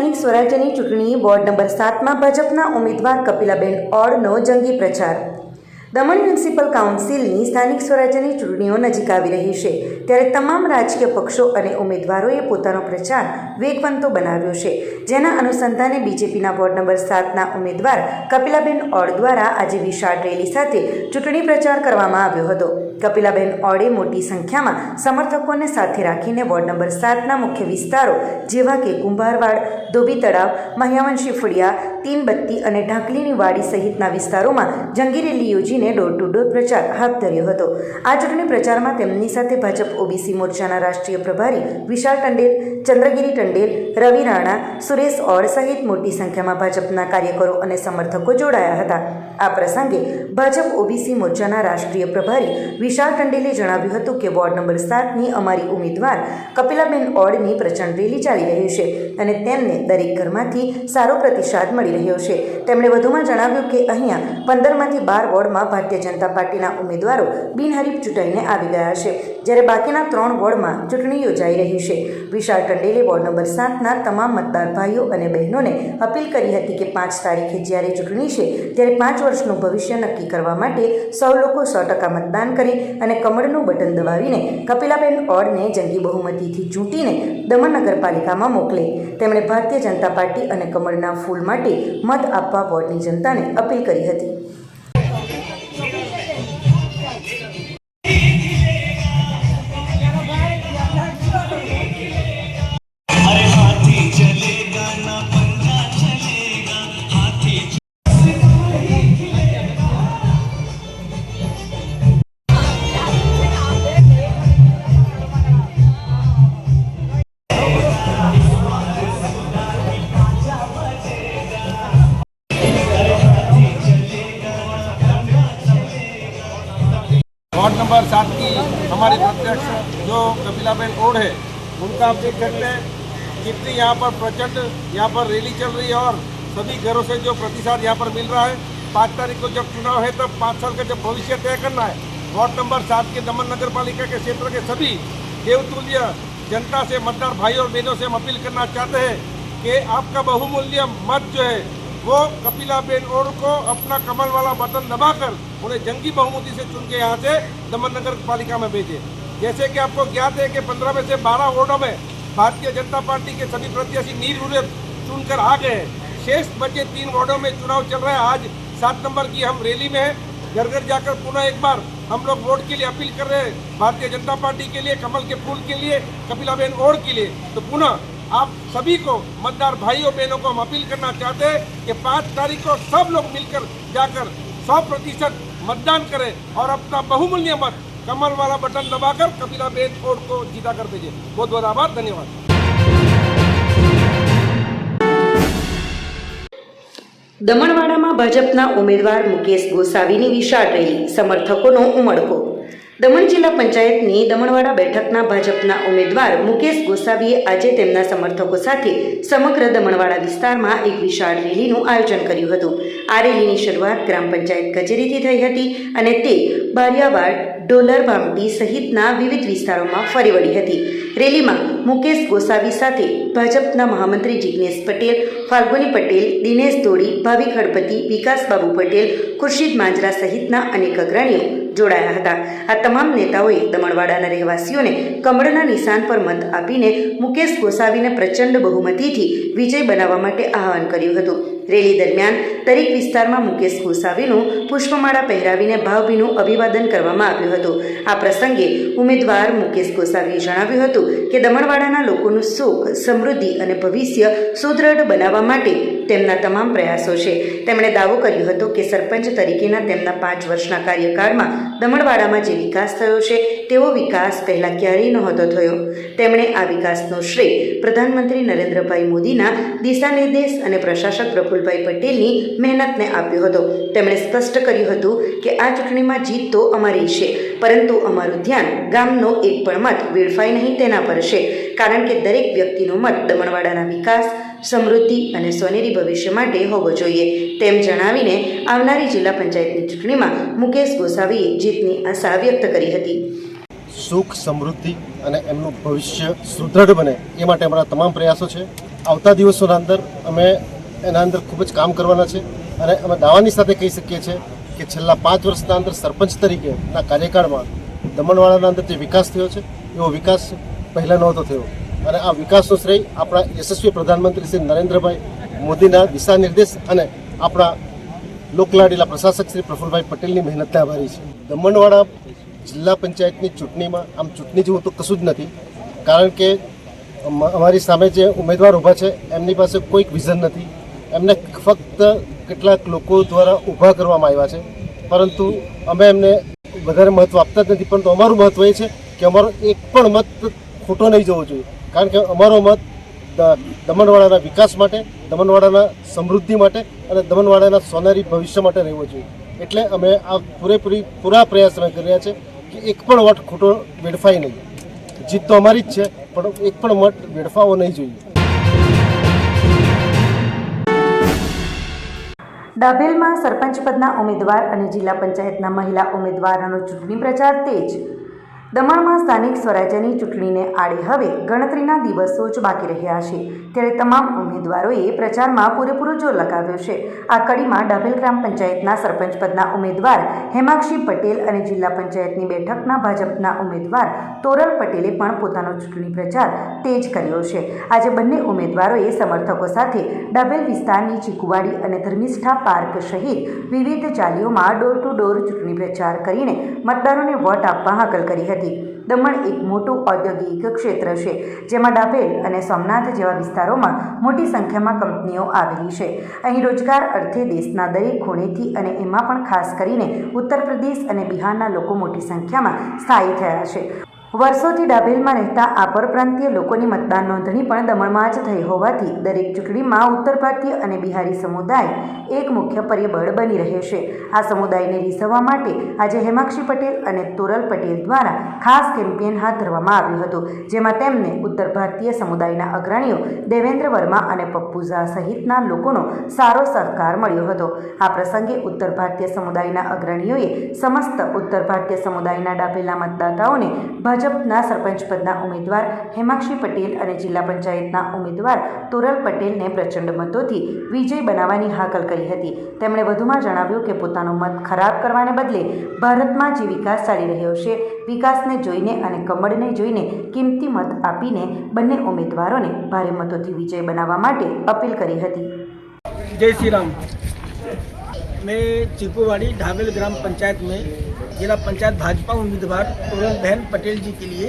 સ્થાનિક સ્વરાજ્યની ચૂંટણી વોર્ડ નંબર સાતમાં ભાજપના ઉમેદવાર કપિલાબેન ઓડનો જંગી પ્રચાર. દમણ મ્યુનિસિપલ કાઉન્સિલની સ્થાનિક સ્વરાજ્યની ચૂંટણીઓ નજીક આવી રહી છે, ત્યારે તમામ રાજકીય પક્ષો અને ઉમેદવારોએ પોતાનો પ્રચાર વેગવંતો બનાવ્યો છે. જેના અનુસંધાને બીજેપીના વોર્ડ નંબર સાતના ઉમેદવાર કપિલાબેન ઓડ દ્વારા આજે વિશાળ રેલી સાથે ચૂંટણી પ્રચાર કરવામાં આવ્યો હતો. કપિલાબેન ઓડે મોટી સંખ્યામાં સમર્થકોને સાથે રાખીને વોર્ડ નંબર સાતના મુખ્ય વિસ્તારો જેવા કે કુંભારવાડ, ધોબી તળાવ મહ્યાવંશી ફળિયા તીનબત્તી અને ઢાંકલીની વાડી સહિતના વિસ્તારોમાં જંગી રેલી યોજીને ડોર ટુ ડોર પ્રચાર હાથ ધર્યો હતો. આ ચૂંટણી પ્રચારમાં તેમની સાથે ભાજપ, ઓબીસી, મોરચાના રાષ્ટ્રીય પ્રભારી વિશાલ ટંડેલ, ચંદ્રગીરી ટંડેલ, રવિ રાણા, સુરેશ ઓર સહિત મોટી સંખ્યામાં ભાજપના કાર્યકરો અને સમર્થકો જોડાયા હતા. આ પ્રસંગે ભાજપ, ઓબીસી, મોરચાના રાષ્ટ્રીય પ્રભારી વિશાલ ટંડેલે જણાવ્યું હતું કે વોર્ડ નંબર સાતની અમારી ઉમેદવાર કપિલાબેન ઓડની પ્રચંડ રેલી ચાલી રહી છે અને તેમને દરેક ઘરમાંથી સારો પ્રતિસાદ મળી રહ્યો છે. તેમણે વધુમાં જણાવ્યું કે અહીંયા પંદરમાંથી બાર વોર્ડમાં ભારતીય જનતા પાર્ટીના ઉમેદવારો બિનહરીફ ચૂંટાઈને આવી ગયા છે, જ્યારે બાકીના ત્રણ વોર્ડમાં ચૂંટણી યોજાઈ રહી છે. વિશાળ ટંડેલે વોર્ડ નંબર સાતના તમામ મતદાર ભાઈઓ અને બહેનોને અપીલ કરી હતી કે પાંચ તારીખે જ્યારે ચૂંટણી છે, ત્યારે પાંચ વર્ષનું ભવિષ્ય નક્કી કરવા માટે સૌ લોકો સો ટકા મતદાન કરી અને કમળનું બટન દબાવીને કપિલાબેન ઓડને જંગી બહુમતીથી ચૂંટીને દમણ નગરપાલિકામાં મોકલે. તેમણે ભારતીય જનતા પાર્ટી અને કમળના ફૂલ માટે મત આપવા વોર્ડની જનતાને અપીલ કરી હતી. उनका आप देख सकते हैं, कितनी यहाँ पर प्रचंड यहाँ पर रैली चल रही है और सभी घरों से जो प्रतिसाद यहाँ पर मिल रहा है। पाँच तारीख को जब चुनाव है, तब पाँच साल का जब भविष्य तय करना है, वार्ड नंबर सात के दमन नगर पालिका के क्षेत्र के सभी देवतुल्य जनता से, मतदार भाई और बहनों से हम अपील करना चाहते हैं कि आपका बहुमूल्य मत जो है, वो कपिलाबेन ओड को अपना कमल वाला बटन दबाकर उन्हें जंगी बहुमती से चुन के यहाँ से दमन नगर पालिका में भेजे। जैसे कि आपको ज्ञात है कि पंद्रह में से बारह वार्डों में भारतीय जनता पार्टी के सभी प्रत्याशी रूरे चुनकर आ गए हैं। शेष बचे तीन वार्डों में चुनाव चल रहा है। आज सात नंबर की हम रैली में है। घर घर जाकर पुनः एक बार हम लोग वोट के लिए अपील कर रहे हैं। भारतीय जनता पार्टी के लिए, कमल के फूल के लिए, कपिलाबेन ओढ़ के लिए। तो पुनः आप सभी को, मतदार भाइयों, बहनों को हम अपील करना चाहते हैं कि पाँच तारीख को सब लोग मिलकर जाकर सौ प्रतिशत मतदान करें और अपना बहुमूल्य मत कमल वाला बटन दबाकर कपिलाबेन ओढ़ को जीता कर भेजें बहुत बहुत आभार धन्यवाद દમણવાડામાં ભાજપના ઉમેદવાર મુકેશ ગોસાવીની વિશાળ રેલી સમર્થકોનો ઉમળકો દમણ જિલ્લા પંચાયતની દમણવાડા બેઠકના ભાજપના ઉમેદવાર મુકેશ ગોસાવીએ આજે તેમના સમર્થકો સાથે સમગ્ર દમણવાડા વિસ્તારમાં એક વિશાળ રેલીનું આયોજન કર્યું હતું. આ રેલીની શરૂઆત ગ્રામ પંચાયત કચેરીથી થઈ હતી અને તે બારિયાવાડ ડોલર ભામટી સહિતના વિવિધ વિસ્તારોમાં ફરી વળી હતી. રેલીમાં મુકેશ ગોસાવી સાથે ભાજપના મહામંત્રી જિગ્નેશ પટેલ, ફાલ્ગુની પટેલ, દિનેશ ધોળી ભાવિક હળપતિ, વિકાસબાબુ પટેલ, ખુરશીદ માંજરા સહિતના અનેક અગ્રણીઓ જોડાયા હતા. આ તમામ નેતાઓએ દમણવાડાના રહેવાસીઓને કમળના નિશાન પર મત આપીને મુકેશ ગોસાવીને પ્રચંડ બહુમતીથી વિજય બનાવવા માટે આહવાન કર્યું હતું. રેલી દરમિયાન દરેક વિસ્તારમાં મુકેશ ગોસાવીનું પુષ્પમાળા પહેરાવીને ભાવભીનું અભિવાદન કરવામાં આવ્યું હતું. આ પ્રસંગે ઉમેદવાર મુકેશ ગોસાવીએ જણાવ્યું હતું કે દમણવાડાના લોકોનું સુખ, સમૃદ્ધિ અને ભવિષ્ય સુદૃઢ બનાવવા માટે તેમના તમામ પ્રયાસો છે. તેમણે દાવો કર્યો હતો કે સરપંચ તરીકેના તેમના પાંચ વર્ષના કાર્યકાળમાં દમણવાડામાં જે વિકાસ થયો છે, તેવો વિકાસ પહેલાં ક્યારેય નહોતો થયો. તેમણે આ વિકાસનો શ્રેય પ્રધાનમંત્રી નરેન્દ્રભાઈ મોદીના દિશાનિર્દેશ અને પ્રશાસક પ્રફુલભાઈ પટેલની મહેનતને આપ્યો હતો. તેમણે સ્પષ્ટ કર્યું હતું કે આ ચૂંટણીમાં જીત તો અમારી છે, પરંતુ અમારું ધ્યાન ગામનો એક પણ મત વેડફાય નહીં તેના પર છે. કારણ કે દરેક વ્યક્તિનો મત દમણવાડાના વિકાસ સમૃદ્ધિ અને સોનેરી ભવિષ્ય માટે હોવો જોઈએ. તેમ જણાવીને આવનારી જિલ્લા પંચાયતની ચૂંટણીમાં મુકેશ ગોસાવીએ જીતની આશા વ્યક્ત કરી હતી. સુખ, સમૃદ્ધિ અને એમનું ભવિષ્ય સુદૃઢ બને એ માટે અમારા તમામ પ્રયાસો છે. આવતા દિવસોના અંદર અમે એના અંદર ખૂબ જ કામ કરવાના છે અને અમે દાવાની સાથે કહી શકીએ છીએ કે છેલ્લા પાંચ વર્ષના અંદર સરપંચ તરીકેના કાર્યકાળમાં દમણવાળાના અંદર જે વિકાસ થયો છે, એવો વિકાસ પહેલાં નહોતો થયો. અને આ વિકાસનો શ્રેય આપણા યશસ્વી પ્રધાનમંત્રી શ્રી નરેન્દ્રભાઈ મોદીના દિશા નિર્દેશ અને આપણા લોકલાડીલા પ્રશાસક શ્રી પ્રફુલભાઈ પટેલની મહેનતને આભારી છે. દમણવાડા જિલ્લા પંચાયતની ચૂંટણીમાં આમ ચૂંટણી જેવું તો કશું જ નથી, કારણ કે અમારી સામે જે ઉમેદવાર ઊભા છે, એમની પાસે કોઈક વિઝન નથી. એમને ફક્ત કેટલાક લોકો દ્વારા ઊભા કરવામાં આવ્યા છે. પરંતુ અમે એમને વધારે મહત્ત્વ આપતા જ નથી, પરંતુ અમારું મહત્ત્વ એ છે કે અમારો એક પણ મત ખોટો નહીં જવો જોઈએ. કારણ કે અમારો મત દમણવાડાના વિકાસ માટે દમણવાડાના સમૃદ્ધિ માટે અને દમણવાડાના સોનેરી ભવિષ્ય માટે રહેવો જોઈએ. એટલે અમે આ પૂરેપૂરી, પૂરા પ્રયાસ અમે કરી રહ્યા છે કે એક પણ વોટ ખોટો વેડફાય નહીં. જીત તો અમારી જ છે, પણ એક પણ મત વેડફાવો નહીં જોઈએ. ડાભેલમાં સરપંચ પદના ઉમેદવાર અને જિલ્લા પંચાયતના મહિલા ઉમેદવારોનો ચૂંટણી પ્રચાર તેજ દમણમાં સ્થાનિક સ્વરાજ્યની ચૂંટણીને આડે હવે ગણતરીના દિવસો જ બાકી રહ્યા છે. ત્યારે તમામ ઉમેદવારોએ પ્રચારમાં પૂરેપૂરો જોર લગાવ્યો છે. આ કડીમાં ડાભેલ ગ્રામ પંચાયતના સરપંચ પદના ઉમેદવાર હેમાક્ષી પટેલ અને જિલ્લા પંચાયતની બેઠકના ભાજપના ઉમેદવાર તોરલ પટેલે પણ પોતાનો ચૂંટણી પ્રચાર તેજ કર્યો છે. આજે બંને ઉમેદવારોએ સમર્થકો સાથે ડાભેલ વિસ્તારની ચીકુવાડી અને ધર્મિષ્ઠા પાર્ક સહિત વિવિધ ચાલીઓમાં ડોર ટુ ડોર ચૂંટણી પ્રચાર કરીને મતદારોને વોટ આપવા હાકલ કરી હતી. દમણ એક મોટું ઔદ્યોગિક ક્ષેત્ર છે, જેમાં ડાભેલ અને સોમનાથ જેવા વિસ્તારોમાં મોટી સંખ્યામાં કંપનીઓ આવેલી છે. અહીં રોજગાર અર્થે દેશના દરેક ખૂણેથી અને એમાં પણ ખાસ કરીને ઉત્તર પ્રદેશ અને બિહારના લોકો મોટી સંખ્યામાં સ્થાયી થયા છે. વર્ષોથી ડાભેલમાં રહેતા આ પરપ્રાંતીય લોકોની મતદાન નોંધણી પણ દમણમાં જ થઈ હોવાથી દરેક ચૂંટણીમાં ઉત્તર ભારતીય અને બિહારી સમુદાય એક મુખ્ય પરિબળ બની રહે છે. આ સમુદાયને રીઝવવા માટે આજે હેમાક્ષી પટેલ અને તોરલ પટેલ દ્વારા ખાસ કેમ્પેન હાથ ધરવામાં આવ્યું હતું, જેમાં તેમને ઉત્તર ભારતીય સમુદાયના અગ્રણીઓ દેવેન્દ્ર વર્મા અને પપ્પુ ઝા સહિતના લોકોનો સારો સહકાર મળ્યો હતો. આ પ્રસંગે ઉત્તર ભારતીય સમુદાયના અગ્રણીઓએ સમસ્ત ઉત્તર ભારતીય સમુદાયના ડાભેલા મતદાતાઓને ભાજપના સરપંચ પદના ઉમેદવાર હેમાક્ષી પટેલ અને જિલ્લા પંચાયતના ઉમેદવાર તોરલ પટેલને પ્રચંડ મતોથી વિજય બનાવવાની હાકલ કરી હતી તેમણે વધુમાં જણાવ્યું કે પોતાનો મત ખરાબ કરવાને બદલે ભારતમાં જે વિકાસ ચાલી રહ્યો છે વિકાસને જોઈને અને કમળને જોઈને કિંમતી મત આપીને બંને ઉમેદવારોને ભારે મતોથી વિજય બનાવવા માટે અપીલ કરી હતી जय श्री राम मैं चिकुवाड़ी ढाबेल ग्राम पंचायत में जिला पंचायत भाजपा उम्मीदवार पूरन बहन पटेल जी के लिए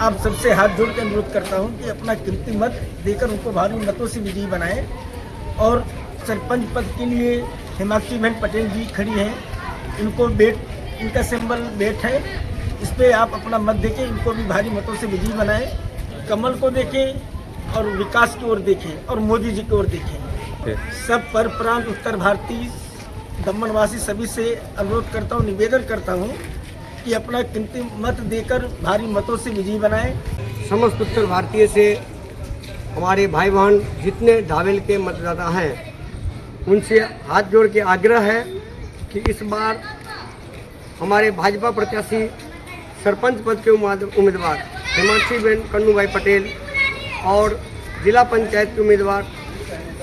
आप सबसे हाथ जोड़ के अनुरोध करता हूँ कि अपना कीमती मत देकर उनको भारी मतों से विजयी बनाएँ। और सरपंच पद के लिए हिमाक्षी बहन पटेल जी खड़ी हैं। इनको बेट इनका सिंबल बेट है। इस पर आप अपना मत देखें इनको भी भारी मतों से विजयी बनाएँ। कमल को देखें और विकास की ओर देखें और मोदी जी की ओर देखें। सब पर प्रांत उत्तर भारतीय दमनवासी सभी से अनुरोध करता हूँ, निवेदन करता हूँ कि अपना कीमती मत देकर भारी मतों से विजयी बनाएँ। समस्त उत्तर भारतीय से हमारे भाई बहन जितने धावेल के मतदाता हैं, उनसे हाथ जोड़ के आग्रह है कि इस बार हमारे भाजपा प्रत्याशी सरपंच पद के उम्मीदवार हिमांशी बेन, कन्नूभाई पटेल और जिला पंचायत के उम्मीदवार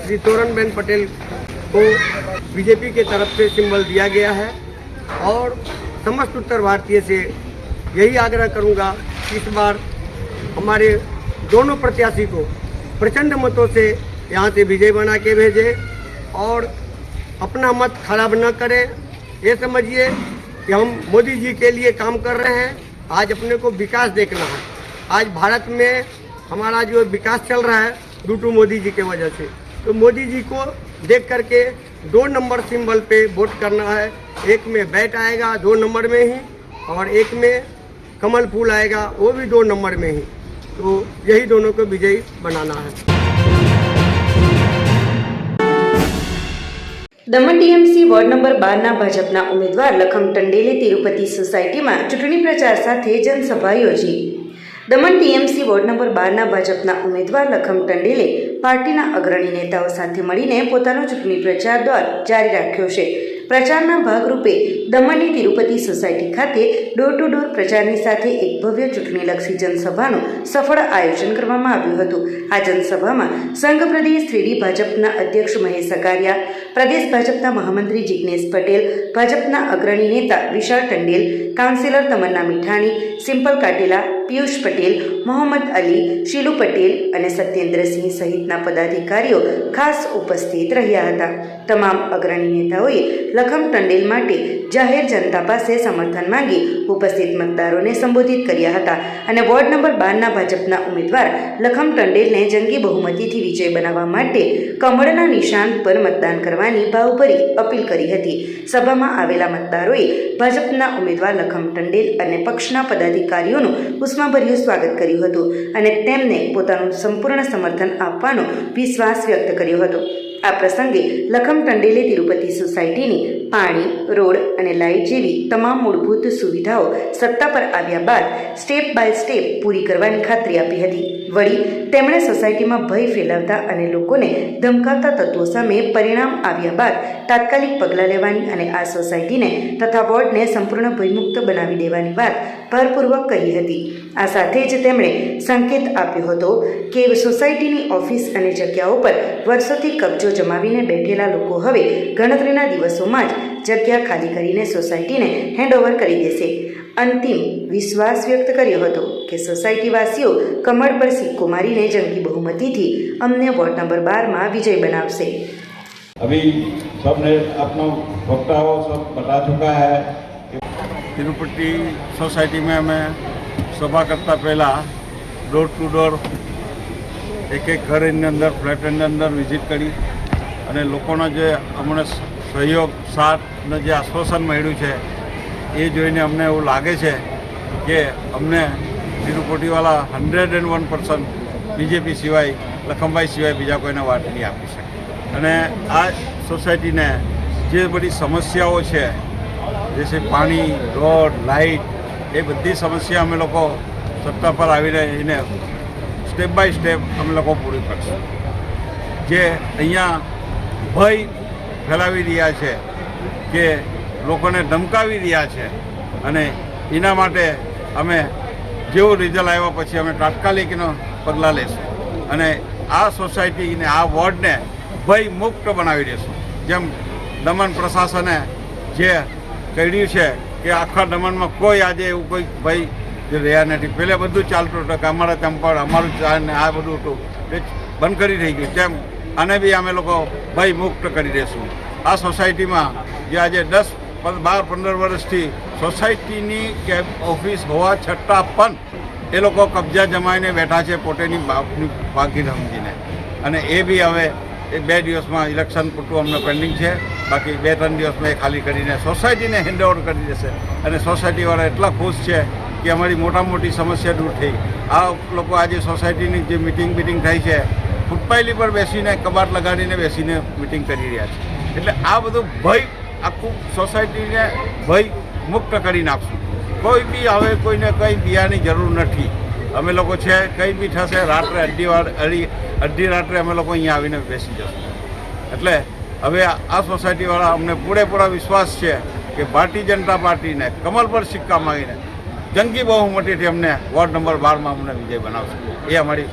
श्री तोरण बेन पटेल को बीजेपी के तरफ़ से सिंबल दिया गया है और समस्त उत्तर भारतीय से यही आग्रह करूँगा कि इस बार हमारे दोनों प्रत्याशी को प्रचंड मतों से यहाँ से विजय बना के भेजे और अपना मत खराब न करें। ये समझिए कि हम मोदी जी के लिए काम कर रहे हैं। आज अपने को विकास देखना है। आज भारत में हमारा जो विकास चल रहा है डू टू मोदी जी के वजह से। तो मोदी जी को देख करके दो नंबर सिंबल पे वोट करना है एक में बैट आएगा दो नंबर में ही और एक में कमल फूल आएगा वो भी दो नंबर में ही तो यही दोनों को विजयी बनाना है દમણ ટીએમસી વોર્ડ નંબર બારના ભાજપના ઉમેદવાર લખમ ટંડેલે તિરુપતિ સોસાયટીમાં ચૂંટણી પ્રચાર સાથે જનસભા યોજી દમણ ટીએમસી વોર્ડ નંબર બારના ભાજપના ઉમેદવાર લખમ ટંડેલે પાર્ટીના અગ્રણી નેતાઓ સાથે મળીને પોતાનો ચૂંટણી પ્રચાર દોર જારી રાખ્યો છે. પ્રચારના ભાગરૂપે દમણની તિરુપતિ સોસાયટી ખાતે ડોર ટુ ડોર પ્રચારની સાથે એક ભવ્ય ચૂંટણીલક્ષી જનસભાનું સફળ આયોજન કરવામાં આવ્યું હતું. આ જનસભામાં સંઘ પ્રદેશ થ્રીડી ભાજપના અધ્યક્ષ મહેશ સકારિયા પ્રદેશ ભાજપના મહામંત્રી જિજ્ઞેશ પટેલ, ભાજપના અગ્રણી નેતા વિશાળ ટંડેલ, કાઉન્સિલર તમન્ના મીઠાણી, સિમ્પલ કાટેલા પિયુષ પટેલ, મોહમ્મદ અલી, શીલુ પટેલ અને સત્યેન્દ્રસિંહ સહિતના પદાધિકારીઓ ખાસ ઉપસ્થિત રહ્યા હતા. તમામ અગ્રણી નેતાઓએ લખમ ટંડેલ માટે જાહેર જનતા પાસે સમર્થન માંગી ઉપસ્થિત મતદારોને સંબોધિત કર્યા હતા અને વોર્ડ નંબર બારના ભાજપના ઉમેદવાર લખમ ટંડેલને જંગી બહુમતીથી વિજય બનાવવા માટે કમળના નિશાન પર મતદાન કરવાની ભાવભરી અપીલ કરી હતી. સભામાં આવેલા મતદારોએ ભાજપના ઉમેદવાર લખમ ટંડેલ અને પક્ષના પદાધિકારીઓનું ઉષ્માભર્યું સ્વાગત કર્યું હતું અને તેમને પોતાનું સંપૂર્ણ સમર્થન આપવાનો વિશ્વાસ વ્યક્ત કર્યો હતો. આ પ્રસંગે લખમ ટંડેલે તિરુપતિ સોસાયટીની પાણી, રોડ અને લાઇટ જેવી તમામ મૂળભૂત સુવિધાઓ સત્તા પર આવ્યા બાદ સ્ટેપ બાય સ્ટેપ પૂરી કરવાની ખાતરી આપી હતી. વળી, તેમણે સોસાયટીમાં ભય ફેલાવતા અને લોકોને ધમકાવતા તત્વો સામે પરિણામ આવ્યા બાદ તાત્કાલિક પગલાં લેવાની અને આ સોસાયટીને તથા વોર્ડને સંપૂર્ણ ભયમુક્ત બનાવી દેવાની વાત ભારપૂર્વક કહી હતી આ સાથે જ તેમણે સંકેત આપ્યો હતો કે સોસાયટીની ઓફિસ અને જગ્યાઓ પર વર્ષોથી કબજો જમાવીને બેઠેલા લોકો હવે ગણતરીના દિવસોમાં જ જગ્યા ખાલી કરીને સોસાયટીને હેન્ડઓવર કરી દેશે અંતિમ વિશ્વાસ વ્યક્ત કર્યો હતો કે સોસાયટીવાસીઓ કમળ પર સિક્કો મારીને જંગી બહુમતીથી અમને વોર્ડ નંબર બારમાં વિજય બનાવશે अभी सबने अपना वक्ताओं सब बता चुका है તિરુપતિ સોસાયટીમાં અમે સભા કરતાં પહેલાં ડોર ટુ ડોર એક એક ઘરની અંદર ફ્લેટની અંદર વિઝિટ કરી. અને લોકોનો જે અમને સહયોગ સાથને જે આશ્વાસન મળ્યું છે, એ જોઈને અમને એવું લાગે છે કે અમને તિરુપતિવાળા hundred and one percent BJP સિવાય, લખમભાઈ સિવાય બીજા કોઈને વાત નહીં આપી શકે. અને આ સોસાયટીને જે બધી સમસ્યાઓ છે જેસે પાણી, રોડ, લાઇટ, એ બધી સમસ્યા અમે લોકો સત્તા પર આવીને એને સ્ટેપ બાય સ્ટેપ અમે લોકો પૂરી કરશું જે અહીંયા ભય ફેલાવી રહ્યા છે, કે લોકોને ધમકાવી રહ્યા છે, અને એના માટે અમે જેવું રિઝલ્ટ આવ્યા પછી અમે તાત્કાલિકનો પગલાં લેશું. અને આ સોસાયટીને આ વોર્ડને ભય મુક્ત બનાવી દેશું. જેમ દમણ પ્રશાસને જે કર્યું છે કે આખા દમણમાં કોઈ આજે એવું કોઈ જે રહ્યા નથી. પહેલાં બધું ચાલતું હતું કે અમારા ચંપળ, અમારું ને આ બધું હતું. એ બંધ કરી થઈ ગયું. તેમ આને બી અમે લોકો ભય મુક્ત કરી દઈશું આ સોસાયટીમાં જે આજે દસ, બાર, પંદર વર્ષથી સોસાયટીની કે ઓફિસ હોવા છતાં પણ એ લોકો કબજા જમાઈને બેઠા છે પોતેની બાપની બાકી સમજીને અને એ બી હવે એ બે દિવસમાં ઇલેક્શન પૂરતું અમને પેન્ડિંગ છે. બાકી બે ત્રણ દિવસમાં એ ખાલી કરીને સોસાયટીને હેન્ડઓવર કરી દેશે. અને સોસાયટીવાળા એટલા ખુશ છે કે અમારી મોટા મોટી સમસ્યા દૂર થઈ. આ લોકો આજે સોસાયટીની જે મિટિંગ બિટિંગ થાય છે, ફૂટપાયલી પર બેસીને, કબાટ લગાડીને બેસીને મિટિંગ કરી રહ્યા છે. એટલે આ બધું ભય આખું સોસાયટીને ભય મુક્ત કરી નાખશું. કોઈ બી હવે કોઈને કંઈ બિયાની જરૂર નથી. અમે લોકો છે, કંઈ બી થશે, રાત્રે અડધી વાર અઢી અડધી રાત્રે અમે લોકો અહીંયા આવીને બેસી જશું. એટલે હવે આ આ સોસાયટીવાળા અમને પૂરેપૂરા વિશ્વાસ છે કે ભારતીય જનતા પાર્ટીને કમલ પર સિક્કા માગીને જંગી બહુમતીથી અમને વોર્ડ નંબર બારમાં અમને વિજય બનાવશે. એ અમારી